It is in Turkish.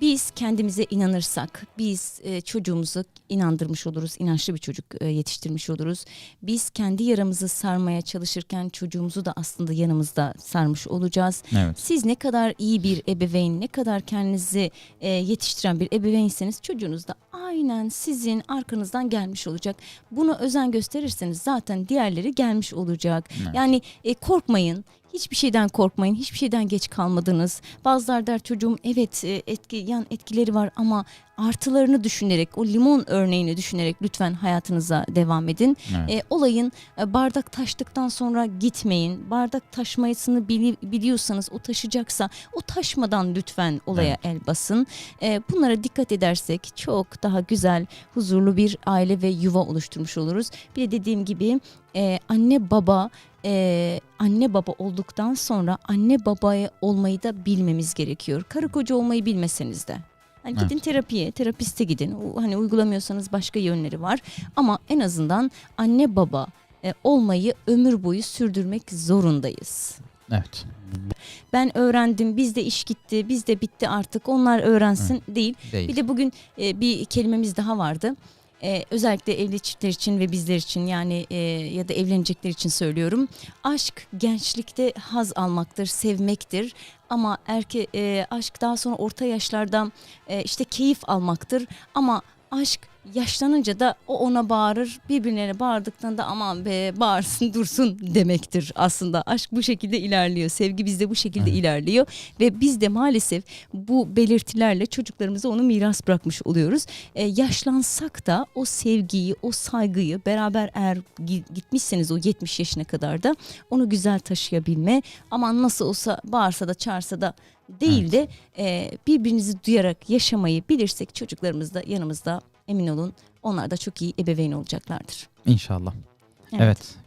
Biz kendimize inanırsak, biz e, çocuğumuzu inandırmış oluruz, inançlı bir çocuk e, yetiştirmiş oluruz. Biz kendi yaramızı sarmaya çalışırken çocuğumuzu da aslında yanımızda sarmış olacağız. Evet. Siz ne kadar iyi bir ebeveyn, ne kadar kendinizi e, yetiştiren bir ebeveynseniz çocuğunuz da aynen sizin arkanızdan gelmiş olacak. Buna özen gösterirseniz zaten diğerleri gelmiş olacak. Evet. Yani e, korkmayın. Hiçbir şeyden korkmayın. Hiçbir şeyden geç kalmadınız. Bazılar der çocuğum evet e, etki yan etkileri var ama artılarını düşünerek o limon örneğini düşünerek lütfen hayatınıza devam edin. Evet. E, olayın e, bardak taştıktan sonra gitmeyin. Bardak taşmayısını bili- biliyorsanız o taşıyacaksa o taşmadan lütfen olaya el basın. E, bunlara dikkat edersek çok daha güzel, huzurlu bir aile ve yuva oluşturmuş oluruz. Bir de dediğim gibi e, anne baba e, anne baba olduktan sonra anne babaya olmayı da bilmemiz gerekiyor. Karı koca olmayı bilmeseniz de. Hani Evet. gidin terapiye, terapiste gidin. Hani uygulamıyorsanız başka yönleri var. Ama en azından anne baba e, olmayı ömür boyu sürdürmek zorundayız. Evet. Ben öğrendim, bizde iş gitti, bizde bitti artık. Onlar öğrensin değil. Değil. Bir de bugün e, bir kelimemiz daha vardı. E, özellikle evli çiftler için ve bizler için yani e, ya da evlenecekler için söylüyorum. Aşk gençlikte haz almaktır, sevmektir. Ama erke e, aşk daha sonra orta yaşlarda e, işte keyif almaktır. Ama aşk yaşlanınca da o ona bağırır. Birbirlerine bağırdıktan da aman be bağırsın dursun demektir aslında. Aşk bu şekilde ilerliyor. Sevgi bizde bu şekilde Evet. ilerliyor. Ve biz de maalesef bu belirtilerle çocuklarımıza onu miras bırakmış oluyoruz. Ee, yaşlansak da o sevgiyi, o saygıyı beraber eğer gi- gitmişseniz o 70 yaşına kadar da onu güzel taşıyabilme. Aman nasıl olsa bağırsa da çağırsa da değil de e, birbirinizi duyarak yaşamayı bilirsek çocuklarımız da yanımızda emin olun onlar da çok iyi ebeveyn olacaklardır. İnşallah. Evet. evet.